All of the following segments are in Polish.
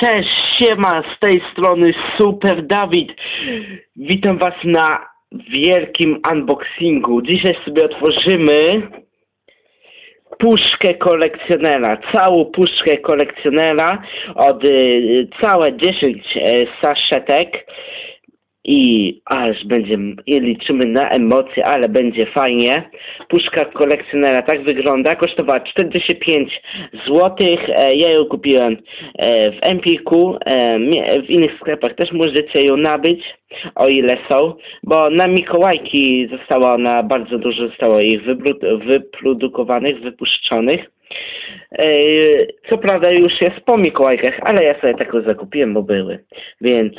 Cześć, siema, z tej strony Super Dawid. Witam was na wielkim unboxingu. Dzisiaj sobie otworzymy puszkę kolekcjonera, całą puszkę kolekcjonera od y, całe 10 y, saszetek i aż będzie, i liczymy na emocje, ale będzie fajnie. Puszka kolekcjonera tak wygląda, kosztowała 45 zł. E, ja ją kupiłem e, w Empiku, e, w innych sklepach też możecie ją nabyć, o ile są, bo na Mikołajki została ona, bardzo dużo zostało ich wypro- wyprodukowanych, wypuszczonych. Co prawda już jest po Mikołajkach, ale ja sobie taką zakupiłem, bo były, więc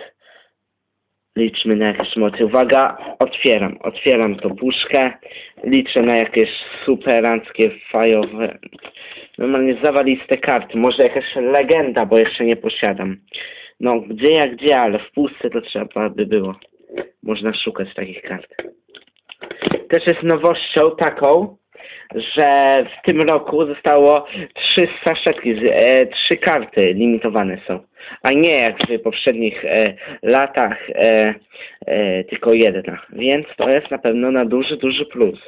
Liczmy na jakieś emocje. Uwaga, otwieram, otwieram tą puszkę. Liczę na jakieś superanckie, fajowe, normalnie zawaliste karty. Może jakaś legenda, bo jeszcze nie posiadam. No, gdzie jak gdzie, ale w puszce to trzeba by było. Można szukać takich kart. Też jest nowością taką, że w tym roku zostało trzy saszetki, e, trzy karty limitowane są, a nie jak w poprzednich e, latach e, e, tylko jedna, więc to jest na pewno na duży, duży plus.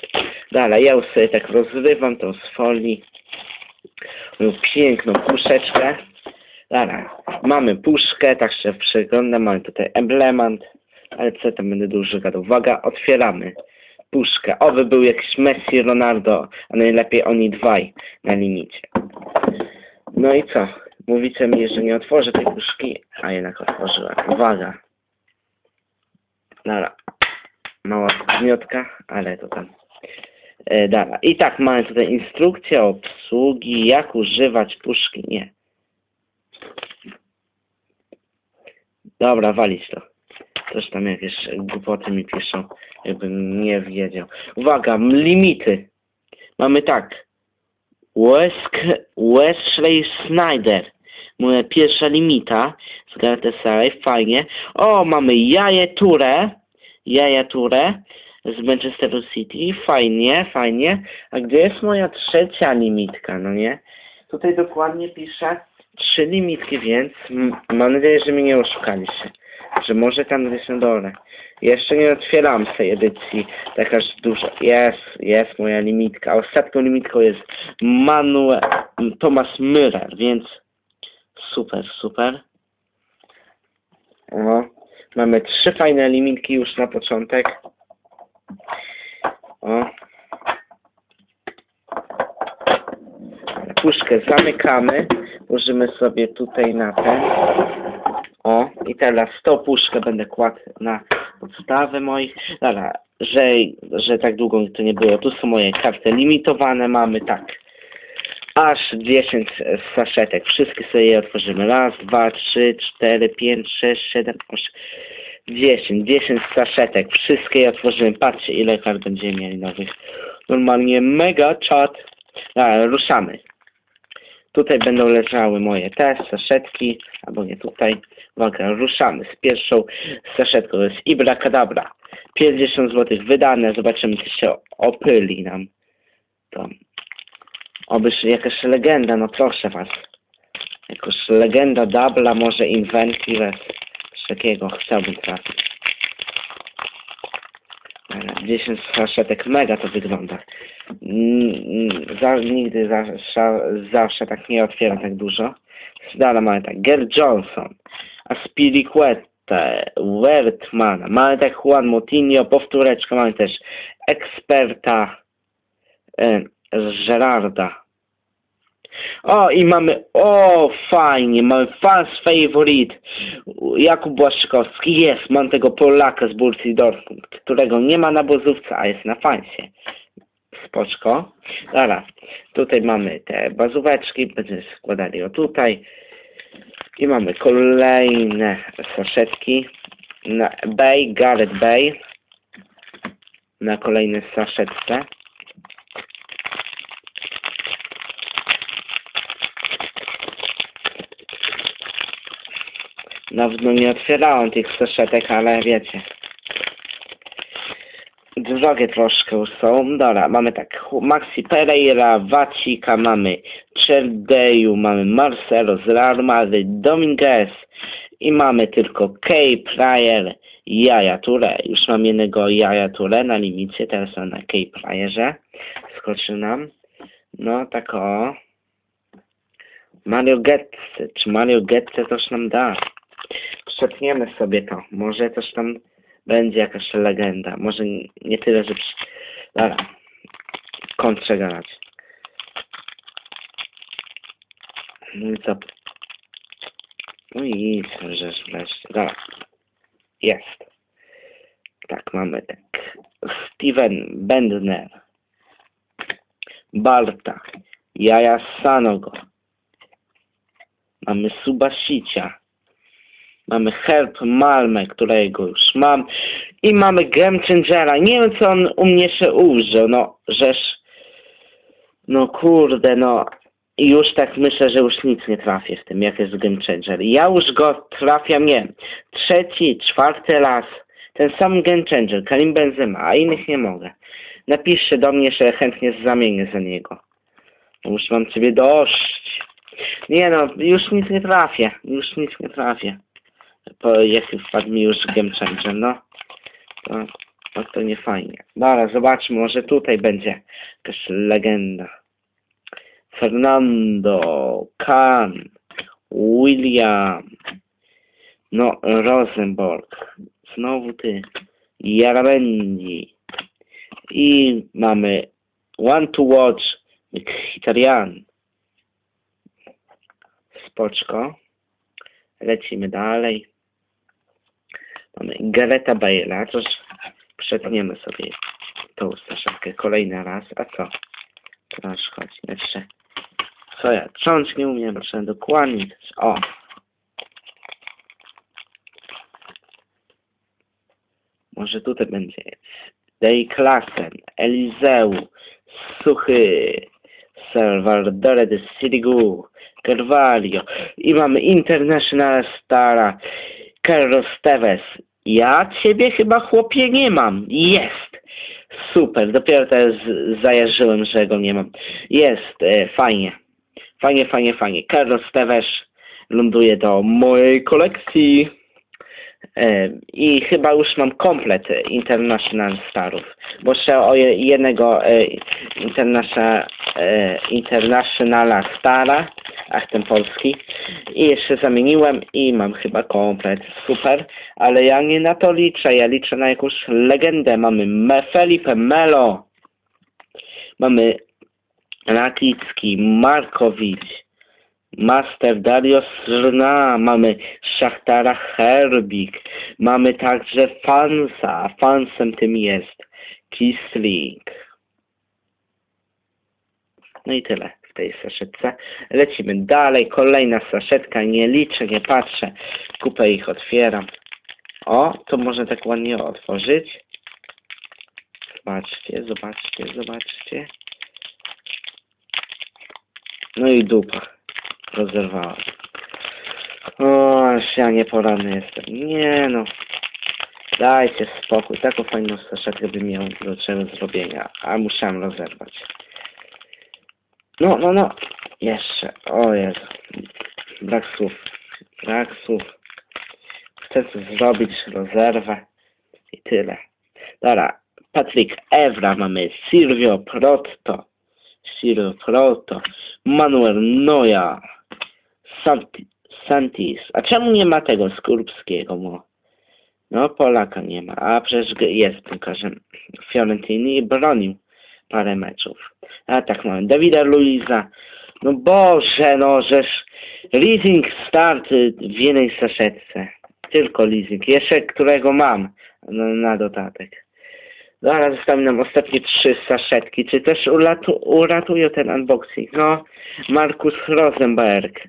Dalej, ja już sobie tak rozrywam to z folii, moją piękną puszeczkę. Dalej, mamy puszkę, tak się przeglądam, mamy tutaj emblemat, ale co tam będę dużo gadał. Uwaga, otwieramy puszkę. Oby był jakiś Messi, Ronaldo, a najlepiej oni dwaj na limicie. No i co? Mówicie mi, że nie otworzę tej puszki, a jednak otworzyłem. Uwaga. Dobra. Mała zmiotka, ale to tam. E, dobra. I tak, mamy tutaj instrukcję obsługi, jak używać puszki. Nie. Dobra, walić to. Też tam jakieś głupoty mi piszą, jakbym nie wiedział. Uwaga, limity. Mamy tak. Wesk- Wesley Snyder. Moja pierwsza limita z Galatasaray, fajnie. O, mamy Jaję Touré. Jaja Touré z Manchesteru City, fajnie, fajnie. A gdzie jest moja trzecia limitka, no nie? Tutaj dokładnie pisze trzy limitki, więc mam nadzieję, że mnie nie oszukaliście że może tam gdzieś na dole. Jeszcze nie otwieram tej edycji, jakaś duża. Jest, jest moja limitka. Ostatnią limitką jest Manuel Thomas Müller, więc super, super. O, mamy trzy fajne limitki już na początek. O. Puszkę zamykamy. Włożymy sobie tutaj na ten. O, i teraz tą puszkę będę kładł na podstawę moich. Dobra, że, że tak długo to nie było. Tu są moje karty limitowane. Mamy tak. Aż 10 saszetek. Wszystkie sobie je otworzymy. Raz, dwa, trzy, cztery, pięć, sześć, siedem, osiem. 10, 10 saszetek. Wszystkie je otworzymy. Patrzcie, ile kart będziemy mieli nowych. Normalnie mega czat. Dobra, ruszamy. Tutaj będą leżały moje te saszetki, albo nie tutaj. Uwaga, ruszamy z pierwszą saszetką. To jest Ibra Kadabra. 50 zł wydane. Zobaczymy, czy się opyli nam. To. Obyż jakaś legenda, no proszę was. Jakaś legenda Dabla, może Inventives. Coś takiego chciałbym trafić. Dobra, 10 saszetek, mega to wygląda. Za, nigdy zawsze, zawsze tak nie otwieram tak dużo. Dalej mamy tak, Ger Johnson, Aspilicueta, Wertmana, mamy tak Juan Motinho, powtóreczkę, mamy też eksperta e, Gerarda. O, i mamy, o, fajnie, mamy fans favorite, Jakub Błaszczykowski, jest, mam tego Polaka z Borussia Dortmund, którego nie ma na bozówce, a jest na fansie. Spoczko. Dobra, tutaj mamy te bazóweczki, będziemy składali o tutaj. I mamy kolejne saszetki. Na Bay, Gareth Bay. Na kolejne saszetce. Dawno nie otwierałem tych saszetek, ale wiecie. drogie troszkę są. Dobra, mamy tak, Maxi Pereira, Wacika, mamy Cerdeju, mamy Marcelo z Real Madrid, Dominguez i mamy tylko Kay Pryor Jaja Touré. Już mam jednego Jaja Touré na limicie, teraz mam na Kay Pryorze. Skoczy nam. No, tak o. Mario Getze. Czy Mario Getze coś nam da? Przetniemy sobie to. Może coś tam będzie jakaś legenda. Może nie tyle, że... Dobra. Kontrze gadać. No i co? No i żeż wreszcie. Dobra. Jest. Tak, mamy tak. Steven Bendner. Barta. Jaja Sanogo. Mamy Subasicia. Mamy Herb Malmę, którego już mam. I mamy Game Changera. Nie wiem, co on u mnie się użył. No, żeż... No kurde, no... I już tak myślę, że już nic nie trafię w tym, jak jest Game Changer. Ja już go trafiam, nie trzeci, czwarty raz. Ten sam Game Changer, Karim Benzema, a innych nie mogę. Napiszcie do mnie, że chętnie zamienię za niego. Już mam ciebie dość. Nie no, już nic nie trafię. Już nic nie trafię. Po jaki wpadł mi już Game Changer, no. To, no to nie fajnie. Dobra, zobaczmy, może tutaj będzie jakaś legenda. Fernando, Kahn, William, no, Rosenborg, znowu ty, Jaramendi i mamy One to Watch, Mkhitaryan. Spoczko. Lecimy dalej. Mamy Gareta Bale'a, coś przetniemy sobie tą saszewkę kolejny raz. A co? Teraz chodź, jeszcze. Co ja? Cząć nie umiem, trzeba dokładnie. O! Może tutaj będzie. Dej Klassen, Eliseu, Suchy, Salvador de Sirigu, Carvalho i mamy International Stara, Carlos Tevez. Ja ciebie chyba chłopie nie mam. Jest! Super, dopiero teraz zajarzyłem, że go nie mam. Jest, e, fajnie. Fajnie, fajnie, fajnie. Carlos Tevez ląduje do mojej kolekcji. E, I chyba już mam komplet International Starów. Bo jeszcze o je- jednego e, e, Internationala Stara, ten polski, i jeszcze zamieniłem i mam chyba komplet. Super, ale ja nie na to liczę, ja liczę na jakąś legendę. Mamy Me Felipe Melo, mamy Rakicki, Markowicz, Master Dario Srna, mamy Szachtara Herbik, mamy także Fansa, Fansem tym jest Kisling. No i tyle w tej saszetce. Lecimy dalej, kolejna saszetka, nie liczę, nie patrzę, kupę ich otwieram. O, to można tak ładnie otworzyć. Zobaczcie, zobaczcie, zobaczcie. No i dupa. Rozerwała. O, aż ja nieporadny jestem. Nie no. Dajcie spokój. Taką fajną saszetkę bym miał do czego zrobienia. A musiałem rozerwać. No, no, no. Jeszcze. O Jezu. Brak słów. Brak słów. Chcę coś zrobić, rozerwę. I tyle. Dobra. Patryk Evra mamy. Silvio Protto. Silvio Protto. Manuel Noja. Santi, Santis. A czemu nie ma tego Skorupskiego? Mo? No, Polaka nie ma. A przecież jest piłkarzem Fiorentini i bronił parę meczów. A tak mamy. Davida Luiza. No Boże, no żeż leasing start w jednej saszetce. Tylko leasing. Jeszcze którego mam na, na dodatek. Zaraz zostały nam ostatnie trzy saszetki. Czy też uratu, ten unboxing? No, Markus Rosenberg.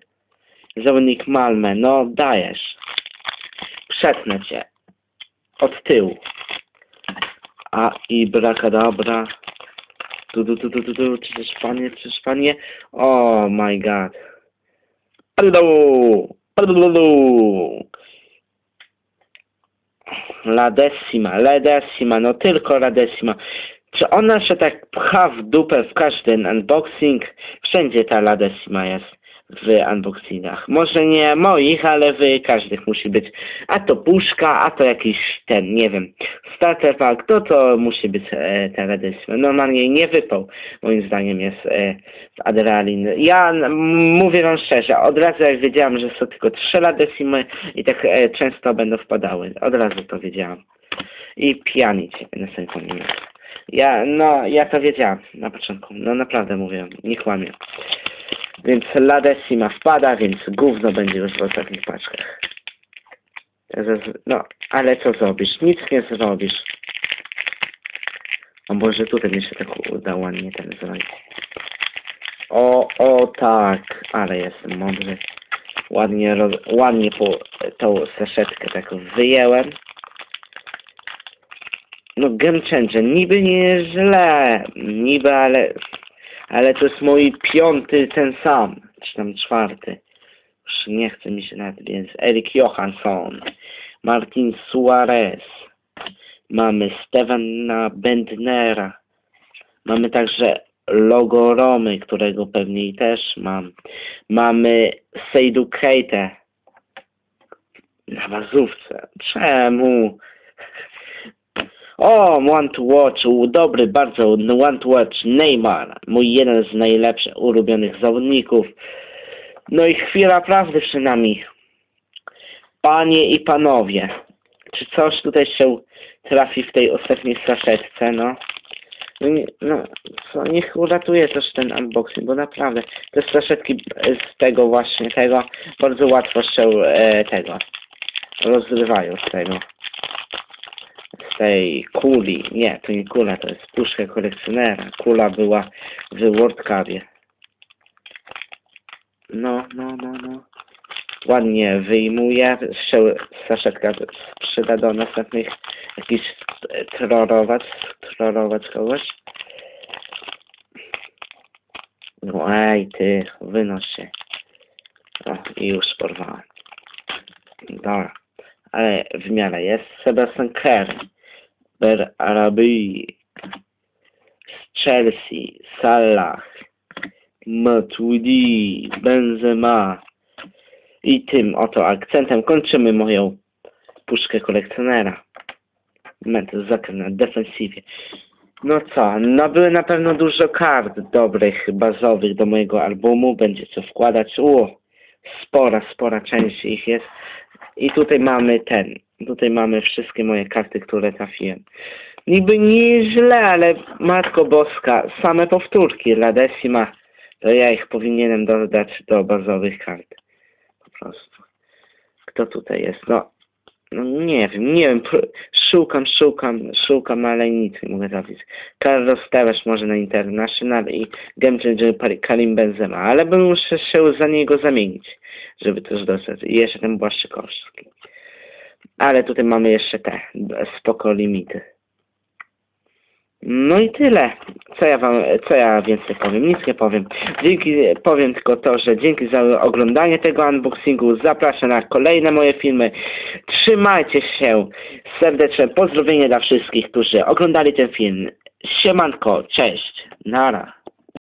Zawodnik Malmę. No, dajesz. Przetnę cię. Od tyłu. A i brakadabra. Tu, tu, tu, tu, tu, tu. Czyż panie, czyż panie? Oh my god. Pardon. Pardon. Ladessima, Ladessima, no tylko Ladessima. Czy ona się tak pcha w dupę w każdy unboxing? Wszędzie ta Ladessima jest w unboxingach. Może nie moich, ale w każdych musi być. A to puszka, a to jakiś ten, nie wiem, starter pack, to to musi być e, Ladessima. Normalnie nie wypał, moim zdaniem jest e, Adrenalin. Ja mówię wam szczerze, od razu jak wiedziałam, że są tylko trzy Ladessimy i tak e, często będą wpadały. Od razu to wiedziałam. I pianić na samym koniec. Ja, no, ja to wiedziałam na początku. No naprawdę mówię, nie kłamię. Więc Ladessima wpada, więc gówno będzie już w ostatnich paczkach. No, ale co zrobisz? Nic nie zrobisz. O Boże, tutaj mi się tak uda ładnie ten zrobić. O, o tak, ale jestem mądry. Ładnie, roz, ładnie po tą saszetkę tak wyjęłem. No Game Changer, niby nie źle, niby, ale, ale to jest mój piąty ten sam, czy tam czwarty. Już nie chce mi się nawet, więc Erik Johansson, Martin Suarez, mamy Stevena Bendnera, mamy także logo Romy, którego pewnie i też mam. Mamy Seidu Keita na bazówce. Czemu? O, One to Watch, dobry bardzo, One to Watch, Neymar, mój jeden z najlepszych ulubionych zawodników. No i chwila prawdy przed nami. Panie i panowie, czy coś tutaj się trafi w tej ostatniej saszetce, no? No, no co, niech uratuje też ten unboxing, bo naprawdę te saszetki z tego właśnie, tego, bardzo łatwo się e, tego rozrywają z tego tej kuli. Nie, to nie kula, to jest puszka kolekcjonera. Kula była w World Cupie. No, no, no, no. Ładnie wyjmuje. Się saszetka przyda do następnych jakiś e, trorować, trorować kogoś. No ej, ty, wynoś się. O, i już porwałem. Dobra ale w miarę jest Sebastian Kerr, Ber Arabi, z Chelsea, Salah, Matuidi, Benzema i tym oto akcentem kończymy moją puszkę kolekcjonera. Metr zakręt na defensywie. No co, no były na pewno dużo kart dobrych, bazowych do mojego albumu, będzie co wkładać. O, spora, spora część ich jest. I tutaj mamy ten. Tutaj mamy wszystkie moje karty, które trafiłem. Niby nie źle, ale Matko Boska, same powtórki dla Decima. To ja ich powinienem dodać do bazowych kart. Po prostu. Kto tutaj jest? No, no nie wiem, nie wiem. Szukam, szukam, szukam, ale nic nie mogę trafić. Carlos Tevez może na International i Game Changer Pari- Karim Benzema, ale bym muszę się za niego zamienić, żeby też dostać. I jeszcze ten Błaszczykowski. Ale tutaj mamy jeszcze te spoko limity. No i tyle. Co ja wam, co ja więcej powiem? Nic nie powiem. Dzięki, powiem tylko to, że dzięki za oglądanie tego unboxingu. Zapraszam na kolejne moje filmy. Trzymajcie się. Serdeczne pozdrowienie dla wszystkich, którzy oglądali ten film. Siemanko, cześć. Nara.